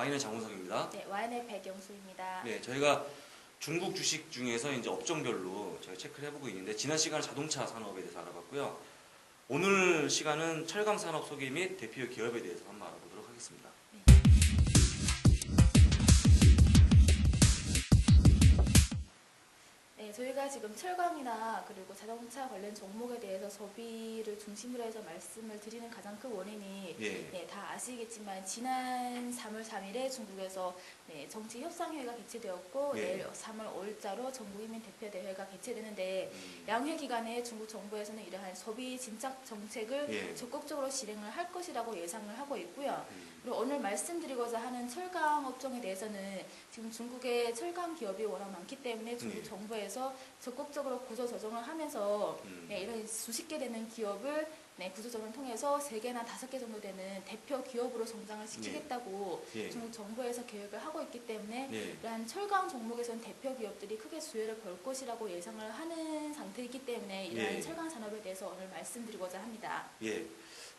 와인의 장훈석입니다. 네, 와인의 백영수입니다. 네, 저희가 중국 주식 중에서 이제 업종별로 저희 체크를 해보고 있는데 지난 시간은 자동차 산업에 대해서 알아봤고요. 오늘 시간은 철강 산업 소개 및 대표 기업에 대해서 한번 알아보도록 하겠습니다. 네, 저희가 지금 철강이나 그리고 자동차 관련 종목에 대해서 소비를 중심으로 해서 말씀을 드리는 가장 큰 원인이 예. 네, 다 아시겠지만 지난 3월 3일에 중국에서 네, 정치 협상회의가 개최되었고 예. 내일 3월 5일자로 전국인민 대표대회가 개최되는데 음, 양회 기간에 중국 정부에서는 이러한 소비 진작 정책을 예. 적극적으로 실행을 할 것이라고 예상을 하고 있고요. 음, 그리고 오늘 말씀드리고자 하는 철강 업종에 대해서는 지금 중국의 철강 기업이 워낙 많기 때문에 중국 네. 정부에서 적극적으로 구조 조정을 하면서 음, 네, 이런 수십 개 되는 기업을 네, 구조 조정을 통해서 세 개나 다섯 개 정도 되는 대표 기업으로 성장을 시키겠다고 예. 중국 정부에서 계획을 하고 있기 때문에 예. 이러한 철강 종목에서는 대표 기업들이 크게 수혜를 볼 것이라고 예상을 하는 상태이기 때문에 이러한 예. 철강 산업에 대해서 오늘 말씀드리고자 합니다. 예.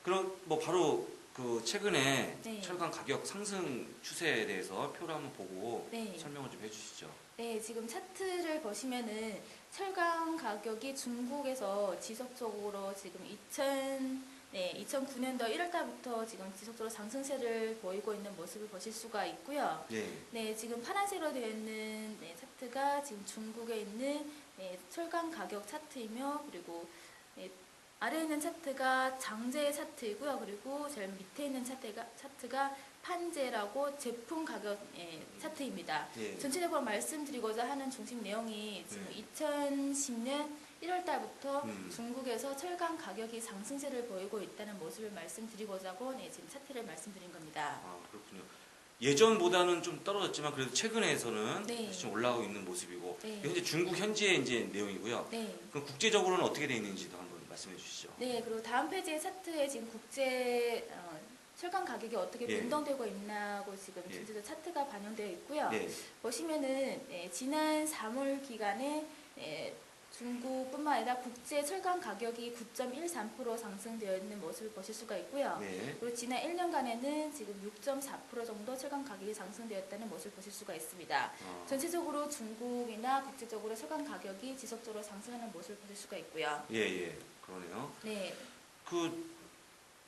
그럼 뭐 바로 그 최근에 네. 철강 가격 상승 추세에 대해서 표를 한번 보고 네. 설명을 좀 해주시죠. 네, 지금 차트를 보시면은 철강 가격이 중국에서 지속적으로 지금 2000, 네, 2009년도 1월달부터 지금 지속적으로 상승세를 보이고 있는 모습을 보실 수가 있고요. 예. 네, 지금 파란색으로 되어 있는 네, 차트가 지금 중국에 있는 네, 철강 가격 차트이며 그리고 네, 아래에 있는 차트가 장제 차트이고요. 그리고 제일 밑에 있는 차트가, 차트가 판제라고 제품 가격 예, 차트입니다. 예. 전체적으로 말씀드리고자 하는 중심 내용이 지금 네. 2010년 1월 달부터 음. 중국에서 철강 가격이 상승세를 보이고 있다는 모습을 말씀드리고자 하고 네, 지금 차트를 말씀드린 겁니다. 아 그렇군요. 예전보다는 좀 떨어졌지만 그래도 최근에서는 네. 좀 올라가고 있는 모습이고 네. 현재 중국 현지의 이제 내용이고요. 네. 그럼 국제적으로는 어떻게 되어 있는지도 한번 말씀해 주시죠. 네, 그리고 다음 페이지의 차트에 지금 국제 어, 철강 가격이 어떻게 예. 변동되고 있나고 지금 예. 전체적 차트가 반영되어 있고요. 네. 보시면은 네, 지난 3월 기간에 네, 중국뿐만 아니라 국제 철강 가격이 9.13% 상승되어 있는 모습을 보실 수가 있고요. 네. 그리고 지난 1년간에는 지금 6.4% 정도 철강 가격이 상승되었다는 모습을 보실 수가 있습니다. 아, 전체적으로 중국이나 국제적으로 철강 가격이 지속적으로 상승하는 모습을 보실 수가 있고요. 예, 예. 그러네요. 네, 그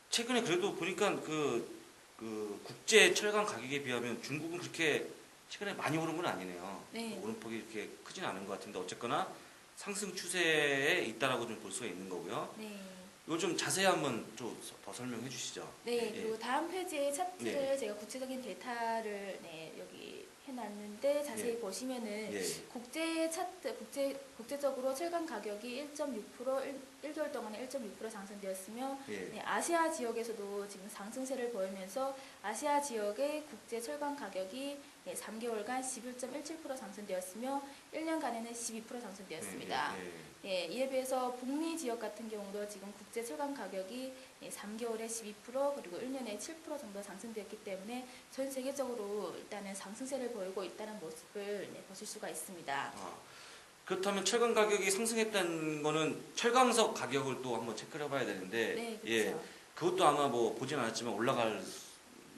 최근에 그래도 보니까 그, 그 국제 철강 가격에 비하면 중국은 그렇게 최근에 많이 오른 건 아니네요. 네. 오름폭이 이렇게 크진 않은 것 같은데 어쨌거나 상승 추세에 있다라고 좀 볼 수가 있는 거고요. 네. 이거 좀 자세히 한번 좀 더 설명해 주시죠. 네, 예. 그리고 다음 페이지의 차트를 네. 제가 구체적인 데이터를 네, 여기 해놨는데 자세히 예. 보시면은 예. 국제 차트, 국제, 국제적으로 철강 가격이 1.6% 1, 개월 동안에 1.6% 상승되었으며 예. 네, 아시아 지역에서도 지금 상승세를 보이면서 아시아 지역의 국제 철강 가격이 네, 3개월간 11.17% 상승되었으며 1년간에는 12% 상승되었습니다. 예, 예, 예, 이에 비해서 북미 지역 같은 경우도 지금 국제 철강 가격이 예, 3개월에 12% 그리고 1년에 7% 정도 상승되었기 때문에 전 세계적으로 일단은 상승세를 보이고 있다는 모습을 네, 보실 수가 있습니다. 아, 그렇다면 철강 가격이 상승했다는 거는 철강석 가격을 또 한번 체크를 해봐야 되는데 네, 예, 그렇죠. 그것도 아마 뭐 보진 않았지만 올라갈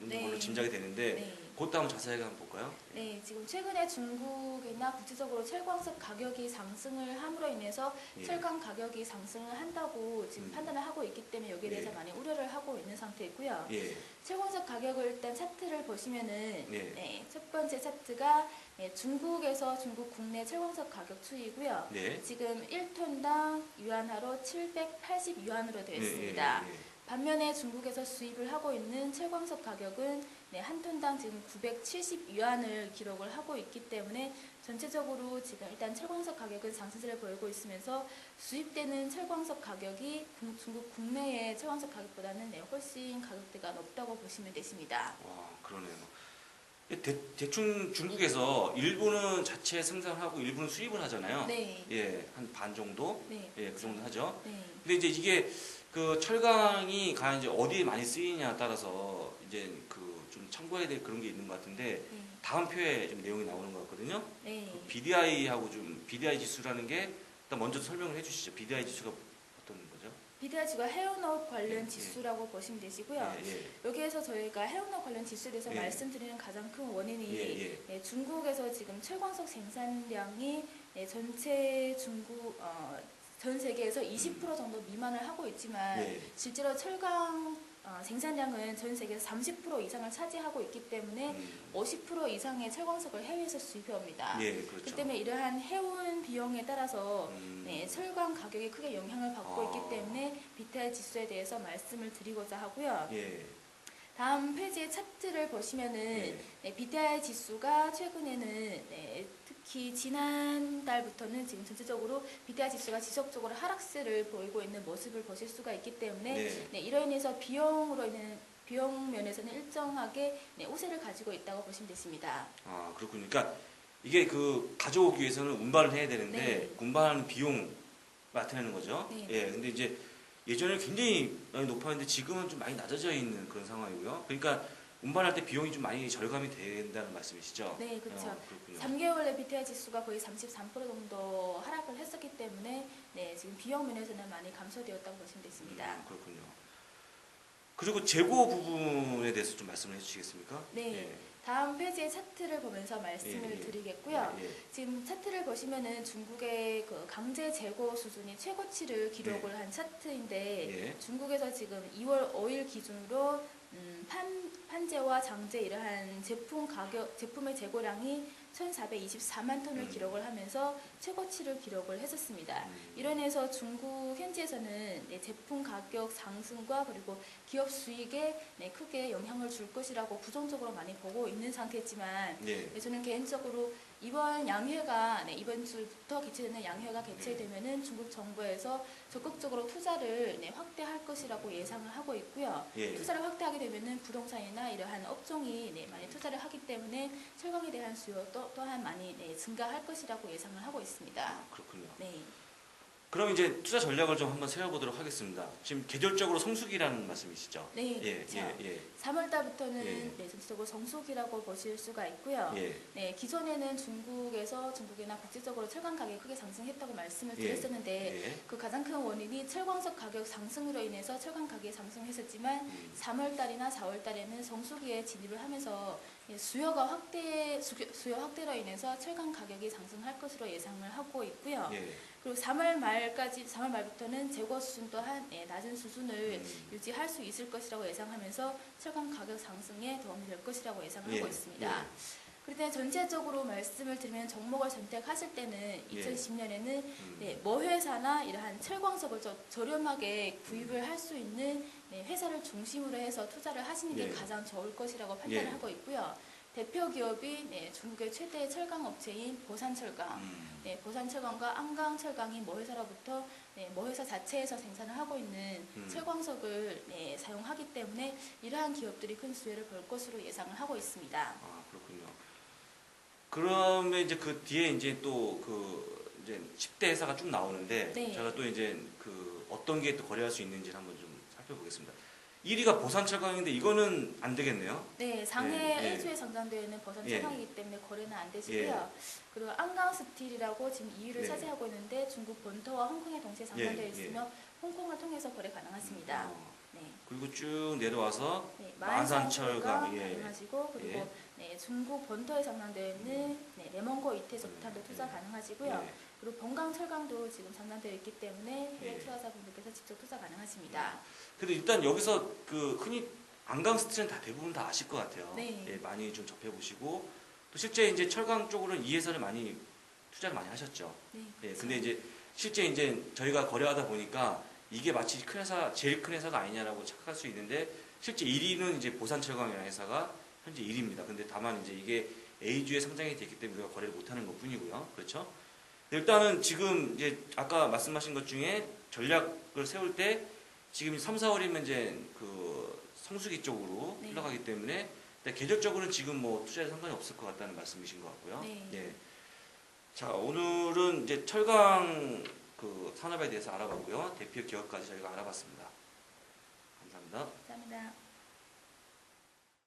네. 걸로 짐작이 되는데 네. 그것도 한번 자세하게 한번 볼까요? 네, 지금 최근에 중국이나 국제적으로 철광석 가격이 상승을 함으로 인해서 예. 철강 가격이 상승을 한다고 지금 음. 판단을 하고 있기 때문에 여기에 대해서 예. 많이 우려를 하고 있는 상태이고요. 예, 철광석 가격을 일단 차트를 보시면은 예. 네, 첫 번째 차트가 네, 중국에서 중국 국내 철광석 가격 추이고요. 네. 지금 1톤당 유안화로 780유안으로 되어 있습니다. 반면에 중국에서 수입을 하고 있는 철광석 가격은 네, 한 톤당 지금 970유안을 기록을 하고 있기 때문에 전체적으로 지금 일단 철광석 가격은 상승세를 보이고 있으면서 수입되는 철광석 가격이 국- 중국 국내의 철광석 가격보다는 네, 훨씬 가격대가 높다고 보시면 되십니다. 와, 그러네요. 대, 대충 중국에서 일부는 자체 생산하고 일부는 수입을 하잖아요. 네, 예, 한 반 정도? 네, 예, 그 정도 하죠. 네, 근데 이제 이게 그 철강이 과연 이제 어디에 많이 쓰이냐에 따라서 이제 그 좀 참고해야 될 그런 게 있는 것 같은데 네, 다음 표에 좀 내용이 나오는 것 같거든요. 네. 그 BDI하고 좀 BDI 지수라는 게 일단 먼저 설명을 해주시죠. BDI 지수가 어떤 거죠? 비타지수가 해운업 관련 예, 지수라고 보시면 되시고요. 예, 예. 여기에서 저희가 해운업 관련 지수에 대해서 예. 말씀드리는 가장 큰 원인이 예, 예. 네, 중국에서 지금 철광석 생산량이 네, 전체 중국 어, 전 세계에서 20% 정도 미만을 하고 있지만 예. 실제로 철강 어, 생산량은 전 세계에서 30% 이상을 차지하고 있기 때문에 음, 50% 이상의 철광석을 해외에서 수입해옵니다. 예, 그렇죠. 때문에 이러한 해운 비용에 따라서 음, 네, 철강 가격이 크게 영향을 받고 아. 있기 때문에 비탈 지수에 대해서 말씀을 드리고자 하고요. 예, 다음 페이지의 차트를 보시면은 예. 네, BTI 지수가 최근에는 네, 특히 지난달부터는 지금 전체적으로 BTI 지수가 지속적으로 하락세를 보이고 있는 모습을 보실 수가 있기 때문에 네. 네, 이로 인해서 비용으로 인해 비용 면에서는 일정하게 네, 우세를 가지고 있다고 보시면 되십니다. 아 그렇군요. 그러니까 이게 그 가져오기 위해서는 운반을 해야 되는데 네. 운반하는 비용 나타내는 거죠. 네. 예, 근데 이제 예전에 굉장히 많이 높았는데 지금은 좀 많이 낮아져 있는 그런 상황이고요. 그러니까 운반할 때 비용이 좀 많이 절감이 된다는 말씀이시죠? 네, 그렇죠. 어, 그렇군요. 3개월 내 BTI 지수가 거의 33% 정도 하락을 했었기 때문에 네, 지금 비용 면에서는 많이 감소되었다고 보시면 되십니다. 음, 그렇군요. 그리고 재고 부분에 대해서 좀 말씀을 해주시겠습니까? 네. 다음 페이지의 차트를 보면서 말씀을 예, 예. 드리겠고요. 예, 예. 지금 차트를 보시면은 중국의 그 강제 재고 수준이 최고치를 기록을 한 차트인데 예. 중국에서 지금 2월 5일 기준으로 음, 판, 판재와 장재 이러한 제품 가격 제품의 재고량이 1,424만 톤을 음. 기록을 하면서 최고치를 기록을 했었습니다. 음, 이로 인해서 중국 현지에서는 네, 제품 가격 상승과 그리고 기업 수익에 네, 크게 영향을 줄 것이라고 부정적으로 많이 보고 있는 상태지만 예. 네, 저는 개인적으로 이번 양회가 네, 이번 주부터 개최되는 양회가 개최되면은 중국 정부에서 적극적으로 투자를 네, 확대할 것이라고 예상을 하고 있고요. 예. 투자를 확대하게 되면은 부동산이나 이러한 업종이 네, 많이 투자를 하기 때문에 철강에 대한 수요도 또한 많이 네, 증가할 것이라고 예상을 하고 있습니다. 아, 그렇군요. 네. 그럼 이제 투자 전략을 좀 한번 세워보도록 하겠습니다. 지금 계절적으로 성수기라는 말씀이시죠? 네, 예, 그렇죠. 예, 예, 3월 달부터는 예. 네, 전체적으로 성수기라고 보실 수가 있고요. 예, 네, 기존에는 중국에서 중국이나 국제적으로 철강 가격이 크게 상승했다고 말씀을 예. 드렸었는데 예. 그 가장 큰 원인이 철광석 가격 상승으로 인해서 철강 가격이 상승했었지만 음, 3월 달이나 4월 달에는 성수기에 진입을 하면서 예, 수요가 확대 수- 수요 확대로 인해서 철강 가격이 상승할 것으로 예상을 하고 있고요. 예. 그리고 3월 말까지 3월 말부터는 재고 수준 또한 예, 낮은 수준을 음, 유지할 수 있을 것이라고 예상하면서 철강 가격 상승에 도움이 될 것이라고 예상을 예, 하고 있습니다. 그런데 전체적으로 말씀을 드리면 종목을 선택하실 때는 2010년에는 음, 네, 뭐 회사나 이러한 철광석을 저, 저렴하게 구입을 할 수 있는 네, 회사를 중심으로 해서 투자를 하시는 게 예. 가장 좋을 것이라고 판단을 예. 하고 있고요. 대표 기업이 네, 중국의 최대 철강 업체인 보산철강, 음, 네, 보산철강과 안강철강이 모 회사로부터 네, 모 회사 자체에서 생산을 하고 있는 음. 철광석을 네, 사용하기 때문에 이러한 기업들이 큰 수혜를 볼 것으로 예상을 하고 있습니다. 아 그렇군요. 그러면 이제 그 뒤에 이제 또 그 이제 10대 회사가 쭉 나오는데 네. 제가 또 이제 그 어떤 게 또 거래할 수 있는지 를 한번 좀 살펴보겠습니다. 1위가 보산 철강인데 이거는 안 되겠네요. 네, 상해 예, 예. 1주에 상장되어 있는 버선 예. 철강이기 때문에 거래는 안 되시고요. 그리고 안강 스틸이라고 지금 2위를 네. 차지하고 있는데 중국 본토와 홍콩에 동시에 상장되어 예, 예. 있으며 홍콩을 통해서 거래 가능하십니다. 어, 네. 그리고 쭉 내려와서 네, 만산철강, 예. 가능하시고 그리고 예. 네, 중국 본토에 상장되어 있는 네, 레몬고 이태저부탄도 투자 예. 가능하시고요. 예. 그리고 번강철강도 지금 상장되어 있기 때문에 해외 예. 투자자분들께서 직접 투자 가능하십니다. 근데 일단 여기서 그 흔히 안강 스틸은 다 대부분 다 아실 것 같아요. 네. 예, 많이 좀 접해 보시고 또 실제 이제 철강 쪽으로는 이 회사를 많이 투자를 많이 하셨죠. 네, 예, 그렇죠. 근데 이제 실제 이제 저희가 거래하다 보니까 이게 마치 큰 회사, 제일 큰 회사가 아니냐라고 착각할 수 있는데 실제 1위는 이제 보산철강이라는 회사가 현재 1위입니다. 근데 다만 이제 이게 A주에 상장이 됐기 때문에 우리가 거래를 못하는 것 뿐이고요. 그렇죠? 일단은 지금 이제 아까 말씀하신 것 중에 전략을 세울 때 지금 3, 4월이면 이제 그 성수기 쪽으로 네. 흘러가기 때문에 계절적으로는 지금 뭐 투자에 상관이 없을 것 같다는 말씀이신 것 같고요. 네. 예. 자, 오늘은 이제 철강 그 산업에 대해서 알아봤고요. 대표 기업까지 저희가 알아봤습니다. 감사합니다. 감사합니다.